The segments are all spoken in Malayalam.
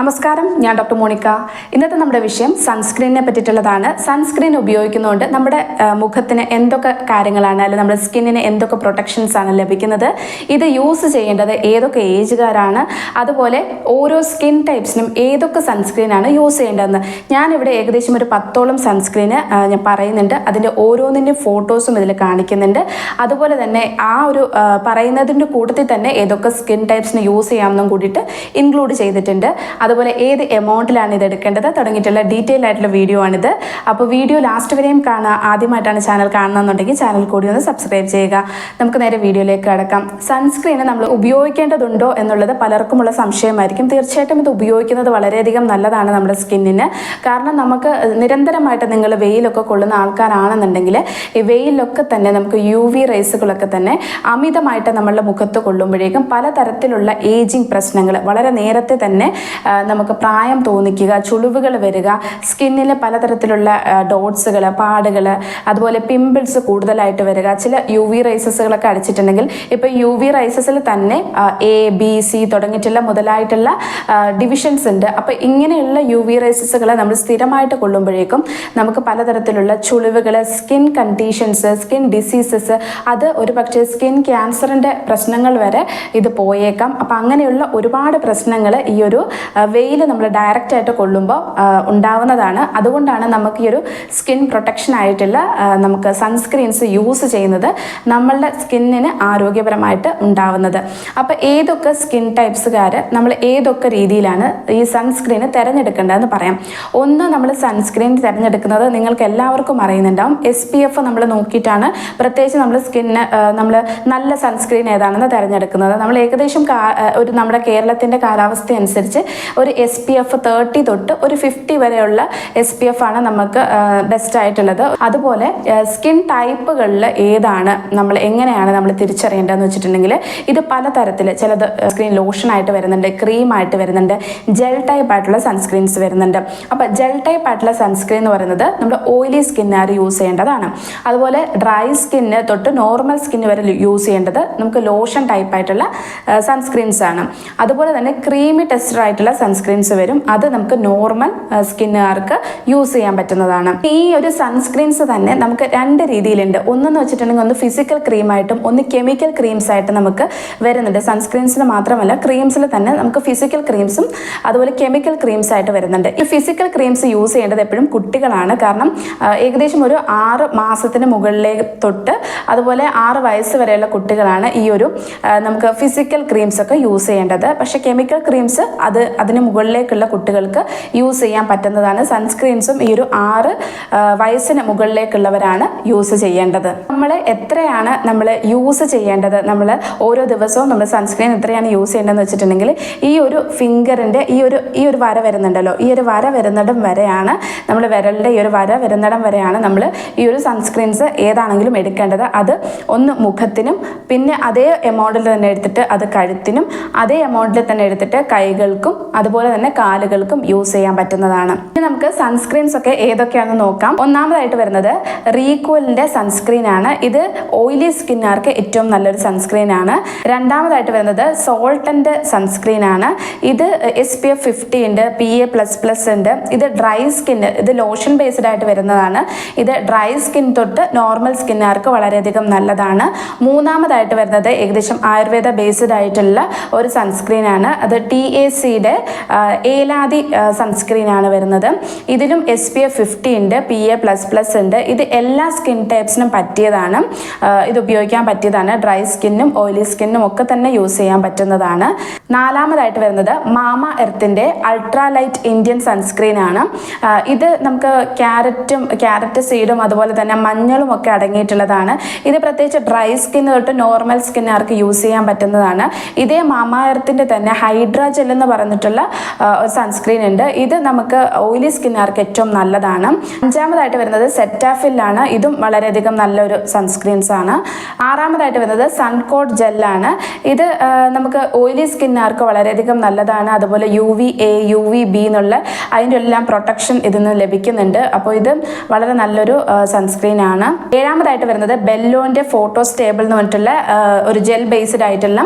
നമസ്കാരം ഞാൻ ഡോക്ടർ മോണിക്ക. ഇന്നത്തെ നമ്മുടെ വിഷയം സൺസ്ക്രീനിനെ പറ്റിയിട്ടുള്ളതാണ്. സൺസ്ക്രീൻ ഉപയോഗിക്കുന്നതുകൊണ്ട് നമ്മുടെ മുഖത്തിന് എന്തൊക്കെ കാര്യങ്ങളാണ് അല്ലെങ്കിൽ നമ്മുടെ സ്കിന്നിന് എന്തൊക്കെ പ്രൊട്ടക്ഷൻസ് ആണ് ലഭിക്കുന്നത് ഇത് യൂസ് ചെയ്യേണ്ടത് ഏതൊക്കെ ഏജുകാരാണ് അതുപോലെ ഓരോ സ്കിൻ ടൈപ്സിനും ഏതൊക്കെ സൺസ്ക്രീനാണ് യൂസ് ചെയ്യേണ്ടതെന്ന്. ഞാനിവിടെ ഏകദേശം ഒരു പത്തോളം സൺസ്ക്രീന് ഞാൻ പറയുന്നുണ്ട്. അതിന്റെ ഓരോന്നിന്റെയും ഫോട്ടോസും ഇതിൽ കാണിക്കുന്നുണ്ട്. അതുപോലെ തന്നെ ആ ഒരു പറയുന്നതിന്റെ കൂട്ടത്തിൽ തന്നെ ഏതൊക്കെ സ്കിൻ ടൈപ്സിന് യൂസ് ചെയ്യാമെന്നും കൂടിയിട്ട് ഇൻക്ലൂഡ് ചെയ്തിട്ടുണ്ട്. അതുപോലെ ഏത് എമൗണ്ടിലാണ് ഇത് എടുക്കേണ്ടത് തുടങ്ങിയിട്ടുള്ള ഡീറ്റെയിൽ ആയിട്ടുള്ള വീഡിയോ ആണിത്. അപ്പോൾ വീഡിയോ ലാസ്റ്റ് വരെയും കാണാം ആദ്യമായിട്ടാണ് ചാനൽ കാണുന്നതെന്നുണ്ടെങ്കിൽ ചാനൽ കൂടി ഒന്ന് സബ്സ്ക്രൈബ് ചെയ്യുക. നമുക്ക് നേരെ വീഡിയോയിലേക്ക് കടക്കാം. സൺസ്ക്രീന് നമ്മൾ ഉപയോഗിക്കേണ്ടതുണ്ടോ എന്നുള്ളത് പലർക്കുമുള്ള സംശയമായിരിക്കും. തീർച്ചയായിട്ടും ഇത് ഉപയോഗിക്കുന്നത് വളരെയധികം നല്ലതാണ് നമ്മുടെ സ്കിന്നിന്. കാരണം നമുക്ക് നിരന്തരമായിട്ട് നിങ്ങൾ വെയിലൊക്കെ കൊള്ളുന്ന ആൾക്കാരാണെന്നുണ്ടെങ്കിൽ ഈ വെയിലൊക്കെ തന്നെ നമുക്ക് യു വി റേസുകളൊക്കെ തന്നെ അമിതമായിട്ട് നമ്മളുടെ മുഖത്ത് കൊള്ളുമ്പോഴേക്കും പലതരത്തിലുള്ള ഏജിങ് പ്രശ്നങ്ങൾ വളരെ നേരത്തെ തന്നെ നമുക്ക് പ്രായം തോന്നിക്കുക ചുളിവുകൾ വരിക സ്കിന്നിൽ പലതരത്തിലുള്ള ഡോട്ട്സുകൾ പാടുകൾ അതുപോലെ പിമ്പിൾസ് കൂടുതലായിട്ട് വരിക ചില യു വി റൈസസുകളൊക്കെ അടിച്ചിട്ടുണ്ടെങ്കിൽ ഇപ്പോൾ യു വി റൈസസിൽ തന്നെ എ ബി സി തുടങ്ങിയിട്ടുള്ള മുതലായിട്ടുള്ള ഡിവിഷൻസ് ഉണ്ട്. അപ്പോൾ ഇങ്ങനെയുള്ള യു വി റൈസസുകൾ നമ്മൾ സ്ഥിരമായിട്ട് കൊള്ളുമ്പോഴേക്കും നമുക്ക് പലതരത്തിലുള്ള ചുളിവുകൾ സ്കിൻ കണ്ടീഷൻസ് സ്കിൻ ഡിസീസസ് അത് ഒരു പക്ഷേ സ്കിൻ ക്യാൻസറിന്റെ പ്രശ്നങ്ങൾ വരെ ഇത് പോയേക്കാം. അപ്പം അങ്ങനെയുള്ള ഒരുപാട് പ്രശ്നങ്ങൾ ഈ ഒരു വെയിൽ നമ്മൾ ഡയറക്റ്റ് ആയിട്ട് കൊള്ളുമ്പോൾ ഉണ്ടാവുന്നതാണ്. അതുകൊണ്ടാണ് നമുക്ക് ഈ ഒരു സ്കിൻ പ്രൊട്ടക്ഷൻ ആയിട്ടുള്ള നമുക്ക് സൺസ്ക്രീൻസ് യൂസ് ചെയ്യുന്നത് നമ്മളുടെ സ്കിന്നിന് ആരോഗ്യപരമായിട്ട് ഉണ്ടാവുന്നത്. അപ്പോൾ ഏതൊക്കെ സ്കിൻ ടൈപ്സുകാർ നമ്മൾ ഏതൊക്കെ രീതിയിലാണ് ഈ സൺസ്ക്രീന് തിരഞ്ഞെടുക്കേണ്ടതെന്ന് പറയാം. ഒന്ന് നമ്മൾ സൺസ്ക്രീൻ തിരഞ്ഞെടുക്കുന്നത് നിങ്ങൾക്ക് എല്ലാവർക്കും അറിയുന്നുണ്ടാവും. എസ് പി എഫ് നമ്മൾ നോക്കിയിട്ടാണ് പ്രത്യേകിച്ച് നമ്മൾ സ്കിന്ന് നമ്മൾ നല്ല സൺസ്ക്രീൻ ഏതാണെന്ന് തിരഞ്ഞെടുക്കുന്നത്. നമ്മൾ ഏകദേശം ഒരു നമ്മുടെ കേരളത്തിന്റെ കാലാവസ്ഥ അനുസരിച്ച് ഒരു എസ് പി എഫ് തേർട്ടി തൊട്ട് ഒരു ഫിഫ്റ്റി വരെയുള്ള എസ് പി എഫ് ആണ് നമുക്ക് ബെസ്റ്റ് ആയിട്ടുള്ളത്. അതുപോലെ സ്കിൻ ടൈപ്പുകളിൽ ഏതാണ് നമ്മൾ എങ്ങനെയാണ് നമ്മൾ തിരിച്ചറിയേണ്ടതെന്ന് വെച്ചിട്ടുണ്ടെങ്കിൽ ഇത് പലതരത്തിൽ ചിലത് സ്ക്രീൻ ലോഷൻ ആയിട്ട് വരുന്നുണ്ട് ക്രീം ആയിട്ട് വരുന്നുണ്ട് ജെൽ ടൈപ്പ് ആയിട്ടുള്ള സൺസ്ക്രീൻസ് വരുന്നുണ്ട്. അപ്പോൾ ജെൽ ടൈപ്പ് ആയിട്ടുള്ള സൺസ്ക്രീൻ എന്ന് പറയുന്നത് നമ്മുടെ ഓയിലി സ്കിന്നുകാർ യൂസ് ചെയ്യേണ്ടതാണ്. അതുപോലെ ഡ്രൈ സ്കിന്ന് തൊട്ട് നോർമൽ സ്കിന്ന് വരെ യൂസ് ചെയ്യേണ്ടത് നമുക്ക് ലോഷൻ ടൈപ്പ് ആയിട്ടുള്ള സൺസ്ക്രീൻസ് ആണ്. അതുപോലെ തന്നെ ക്രീമി ടെസ്റ്റർ ആയിട്ടുള്ള സൺസ്ക്രീൻസ് വരും. അത് നമുക്ക് നോർമൽ സ്കിന്നുകാർക്ക് യൂസ് ചെയ്യാൻ പറ്റുന്നതാണ്. ഈ ഒരു സൺസ്ക്രീൻസ് തന്നെ നമുക്ക് രണ്ട് രീതിയിലുണ്ട്. ഒന്നെന്ന് വെച്ചിട്ടുണ്ടെങ്കിൽ ഒന്ന് ഫിസിക്കൽ ക്രീമായിട്ടും ഒന്ന് കെമിക്കൽ ക്രീംസ് ആയിട്ട് നമുക്ക് വരുന്നുണ്ട്. സൺസ്ക്രീൻസിന് മാത്രമല്ല ക്രീംസിൽ തന്നെ നമുക്ക് ഫിസിക്കൽ ക്രീംസും അതുപോലെ കെമിക്കൽ ക്രീംസ് ആയിട്ട് വരുന്നുണ്ട്. ഈ ഫിസിക്കൽ ക്രീംസ് യൂസ് ചെയ്യേണ്ടത് എപ്പോഴും കുട്ടികളാണ്. കാരണം ഏകദേശം ഒരു ആറ് മാസത്തിന് മുകളിലേക്ക് തൊട്ട് അതുപോലെ ആറ് വയസ്സ് വരെയുള്ള കുട്ടികളാണ് ഈ ഒരു നമുക്ക് ഫിസിക്കൽ ക്രീംസ് ഒക്കെ യൂസ് ചെയ്യേണ്ടത്. പക്ഷേ കെമിക്കൽ ക്രീംസ് അത് അതിന് മുകളിലേക്കുള്ള കുട്ടികൾക്ക് യൂസ് ചെയ്യാൻ പറ്റുന്നതാണ്. സൺസ്ക്രീൻസും ഈ ഒരു ആറ് വയസ്സിന് മുകളിലേക്കുള്ളവരാണ് യൂസ് ചെയ്യേണ്ടത്. നമ്മൾ എത്രയാണ് നമ്മൾ യൂസ് ചെയ്യേണ്ടത്? നമ്മൾ ഓരോ ദിവസവും നമ്മൾ സൺസ്ക്രീൻ എത്രയാണ് യൂസ് ചെയ്യേണ്ടതെന്ന് വെച്ചിട്ടുണ്ടെങ്കിൽ ഈ ഒരു ഫിംഗറിന്റെ ഈ ഒരു ഈ ഒരു വര വരുന്നുണ്ടല്ലോ. ഈ ഒരു വര വരുന്നിടം വരെയാണ് നമ്മൾ വിരലിന്റെ ഈ ഒരു വര വരുന്നിടം വരെയാണ് നമ്മൾ ഈ ഒരു സൺസ്ക്രീൻസ് ഏതാണെങ്കിലും എടുക്കേണ്ടത്. അത് ഒന്ന് മുഖത്തിനും പിന്നെ അതേ എമൗണ്ടിൽ തന്നെ എടുത്തിട്ട് അത് കഴുത്തിനും അതേ എമൗണ്ടിൽ തന്നെ എടുത്തിട്ട് കൈകൾക്കും അതുപോലെ തന്നെ കാലുകൾക്കും യൂസ് ചെയ്യാൻ പറ്റുന്നതാണ്. ഇനി നമുക്ക് സൺസ്ക്രീൻസ് ഒക്കെ ഏതൊക്കെയാണെന്ന് നോക്കാം. ഒന്നാമതായിട്ട് വരുന്നത് റീക്വലിന്റെ സൺസ്ക്രീൻ ആണ്. ഇത് ഓയിലി സ്കിന്നുകാർക്ക് ഏറ്റവും നല്ലൊരു സൺസ്ക്രീൻ ആണ്. രണ്ടാമതായിട്ട് വരുന്നത് സോൾട്ടന്റെ സൺസ്ക്രീൻ ആണ്. ഇത് എസ് പി എഫ് ഫിഫ്റ്റി ഉണ്ട് പി എ പ്ലസ് പ്ലസ് ഉണ്ട്. ഇത് ഡ്രൈ സ്കിൻ ഇത് ലോഷൻ ബേസ്ഡ് ആയിട്ട് വരുന്നതാണ്. ഇത് ഡ്രൈ സ്കിൻ തൊട്ട് നോർമൽ സ്കിന്നുകാർക്ക് വളരെയധികം നല്ലതാണ്. മൂന്നാമതായിട്ട് വരുന്നത് ഏകദേശം ആയുർവേദ ബേസ്ഡ് ആയിട്ടുള്ള ഒരു സൺസ്ക്രീൻ ആണ്. അത് ടി എ സിയുടെ ഏലാദി സൺസ്ക്രീൻ ആണ് വരുന്നത്. ഇതിലും എസ് പി എഫ് ഫിഫ്റ്റി ഉണ്ട് പി എ പ്ലസ് പ്ലസ് ഉണ്ട്. ഇത് എല്ലാ സ്കിൻ ടൈപ്സിനും പറ്റിയതാണ്. ഇത് ഉപയോഗിക്കാൻ പറ്റിയതാണ്. ഡ്രൈ സ്കിന്നും ഓയിലി സ്കിന്നും ഒക്കെ തന്നെ യൂസ് ചെയ്യാൻ പറ്റുന്നതാണ്. നാലാമതായിട്ട് വരുന്നത് മാമ എർത്തിന്റെ അൾട്രാ ലൈറ്റ് ഇന്ത്യൻ സൺസ്ക്രീൻ ആണ്. ഇത് നമുക്ക് ക്യാരറ്റും ക്യാരറ്റ് സീഡും അതുപോലെ തന്നെ മഞ്ഞളും ഒക്കെ അടങ്ങിയിട്ടുള്ളതാണ്. ഇത് പ്രത്യേകിച്ച് ഡ്രൈ സ്കിൻ തൊട്ട് നോർമൽ സ്കിന്നുകാർക്ക് യൂസ് ചെയ്യാൻ പറ്റുന്നതാണ്. ഇതേ മാമ എർത്തിന്റെ തന്നെ ഹൈഡ്രാ ജെൽ എന്ന് പറഞ്ഞിട്ടുള്ള ആ, ഒരു സൺസ്ക്രീൻ ഉണ്ട്. ഇത് നമുക്ക് ഓയിലി സ്കിന്നുകാർക്ക് ഏറ്റവും നല്ലതാണ്. അഞ്ചാമതായിട്ട് വരുന്നത് സെറ്റാഫില്ലാണ് ഇതും വളരെയധികം നല്ലൊരു സൺസ്ക്രീൻസ് ആണ്. ആറാമതായിട്ട് വരുന്നത് സൺകോട്ട് ജെല്ലാണ് ഇത് നമുക്ക് ഓയിലി സ്കിന്നുകാർക്ക് വളരെയധികം നല്ലതാണ്. അതുപോലെ U V A U V B എന്നുള്ള അതിന്റെ എല്ലാം പ്രൊട്ടക്ഷൻ ഇതിൽ നിന്ന് ലഭിക്കുന്നുണ്ട്. അപ്പോൾ ഇത് വളരെ നല്ലൊരു സൺസ്ക്രീൻ ആണ്. ഏഴാമതായിട്ട് വരുന്നത് ബെല്ലോന്റെ ഫോട്ടോ സ്റ്റേബിൾ എന്ന് പറഞ്ഞിട്ടുള്ള ഒരു ജെൽ ബേസ്ഡ് ആയിട്ടുള്ള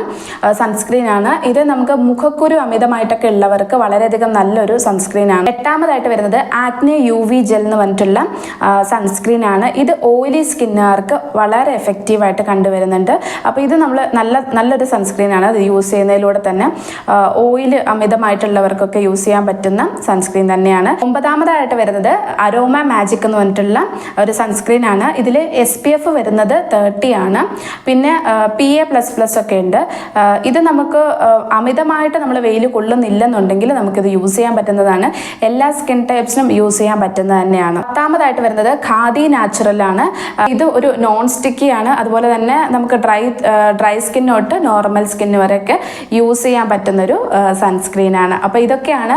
സൺസ്ക്രീൻ ആണ്. ഇത് നമുക്ക് മുഖക്കുരു അമിതമായിട്ടൊക്കെ ഉള്ളവർക്ക് വളരെയധികം നല്ലൊരു സൺസ്ക്രീൻ ആണ്. എട്ടാമതായിട്ട് വരുന്നത് ആക്നെ യു വി ജെൽ എന്ന് പറഞ്ഞിട്ടുള്ള സൺസ്ക്രീൻ ആണ്. ഇത് ഓയിലി സ്കിന്നുകാർക്ക് വളരെ എഫക്റ്റീവായിട്ട് കണ്ടുവരുന്നുണ്ട്. അപ്പോൾ ഇത് നമ്മൾ നല്ല നല്ലൊരു സൺസ്ക്രീൻ ആണ്. അത് യൂസ് ചെയ്യുന്നതിലൂടെ തന്നെ ഓയിൽ അമിതമായിട്ടുള്ളവർക്കൊക്കെ യൂസ് ചെയ്യാൻ പറ്റുന്ന സൺസ്ക്രീൻ തന്നെയാണ്. ഒമ്പതാമതായിട്ട് വരുന്നത് അരോമ മാജിക് എന്ന് പറഞ്ഞിട്ടുള്ള ഒരു സൺസ്ക്രീൻ ആണ്. ഇതിൽ എസ് പി എഫ് വരുന്നത് തേർട്ടി ആണ്. പിന്നെ പി എ പ്ലസ് പ്ലസ് ഒക്കെ ഉണ്ട്. ഇത് നമുക്ക് അമിതമായിട്ട് നമ്മൾ വെയിൽ കൊള്ളുന്നില്ലെന്നുണ്ടെങ്കിൽ നമുക്കിത് യൂസ് ചെയ്യാൻ പറ്റുന്നതാണ്. എല്ലാ സ്കിൻ ടൈപ്സിനും യൂസ് ചെയ്യാൻ പറ്റുന്നത് തന്നെയാണ്. പത്താമതായിട്ട് വരുന്നത് ഖാദി നാച്ചുറൽ ആണ്. ഇത് ഒരു നോൺ സ്റ്റിക്കി ആണ്. അതുപോലെ തന്നെ നമുക്ക് ഡ്രൈ ഡ്രൈ സ്കിന്നോട്ട് നോർമൽ സ്കിൻ വരെയൊക്കെ യൂസ് ചെയ്യാൻ പറ്റുന്നൊരു സൺസ്ക്രീൻ ആണ്. അപ്പോൾ ഇതൊക്കെയാണ്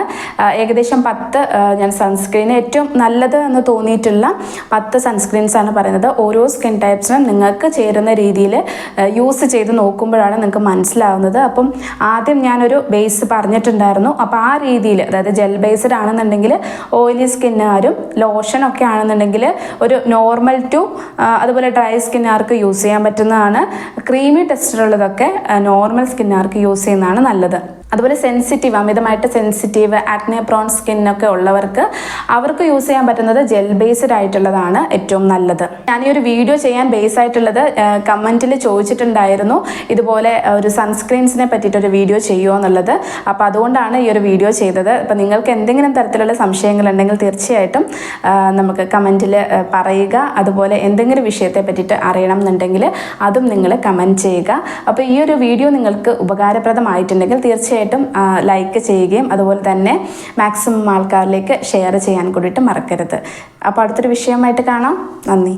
ഏകദേശം പത്ത് ഞാൻ സൺസ്ക്രീൻ ഏറ്റവും നല്ലത് എന്ന് തോന്നിയിട്ടുള്ള പത്ത് സൺസ്ക്രീൻസ് ആണ് പറയുന്നത്. ഓരോ സ്കിൻ ടൈപ്സിനും നിങ്ങൾക്ക് ചേരുന്ന രീതിയിൽ യൂസ് ചെയ്ത് നോക്കുമ്പോഴാണ് നിങ്ങൾക്ക് മനസ്സിലാവുന്നത്. അപ്പം ആദ്യം ഞാനൊരു ബേസ് പറഞ്ഞിട്ടുണ്ടായിരുന്നു. അപ്പോൾ ആ രീതിയിൽ അതായത് ജെൽ ബേസ്ഡ് ആണെന്നുണ്ടെങ്കിൽ ഓയിലി സ്കിന്നുകാരും ഒക്കെ ആണെന്നുണ്ടെങ്കിൽ ഒരു നോർമൽ ടു അതുപോലെ ഡ്രൈ സ്കിന്നുകാർക്ക് യൂസ് ചെയ്യാൻ പറ്റുന്നതാണ്. ക്രീമി ടെക്സ്ചറുള്ളതൊക്കെ നോർമൽ സ്കിന്നുകാർക്ക് യൂസ് ചെയ്യുന്നതാണ് നല്ലത്. അതുപോലെ സെൻസിറ്റീവ് അമിതമായിട്ട് സെൻസിറ്റീവ് ആക്നെ പ്രോൺ സ്കിന്നൊക്കെ ഉള്ളവർക്ക് അവർക്ക് യൂസ് ചെയ്യാൻ പറ്റുന്നത് ജെൽ ബേസ്ഡ് ആയിട്ടുള്ളതാണ് ഏറ്റവും നല്ലത്. ഞാൻ ഈ ഒരു വീഡിയോ ചെയ്യാൻ ബേസ് ആയിട്ടുള്ളത് കമന്റിൽ ചോദിച്ചിട്ടുണ്ടായിരുന്നു. ഇതുപോലെ ഒരു സൺസ്ക്രീൻസിനെ പറ്റിയിട്ട് ഒരു വീഡിയോ ചെയ്യുമോ എന്നുള്ളത്. അപ്പോൾ അതുകൊണ്ടാണ് ഈ ഒരു വീഡിയോ ചെയ്തത്. അപ്പോൾ നിങ്ങൾക്ക് എന്തെങ്കിലും തരത്തിലുള്ള സംശയങ്ങളുണ്ടെങ്കിൽ തീർച്ചയായിട്ടും നമുക്ക് കമന്റിൽ പറയുക. അതുപോലെ എന്തെങ്കിലും വിഷയത്തെ പറ്റിയിട്ട് അറിയണം എന്നുണ്ടെങ്കിൽ അതും നിങ്ങൾ കമന്റ് ചെയ്യുക. അപ്പോൾ ഈ ഒരു വീഡിയോ നിങ്ങൾക്ക് ഉപകാരപ്രദമായിട്ടുണ്ടെങ്കിൽ തീർച്ചയായിട്ടും ലൈക്ക് ചെയ്യുകയും അതുപോലെ തന്നെ മാക്സിമം ആൾക്കാരിലേക്ക് ഷെയർ ചെയ്യാൻ കൂടിയിട്ട് മറക്കരുത്. അപ്പോൾ അടുത്തൊരു വിഷയമായിട്ട് കാണാം. നന്ദി.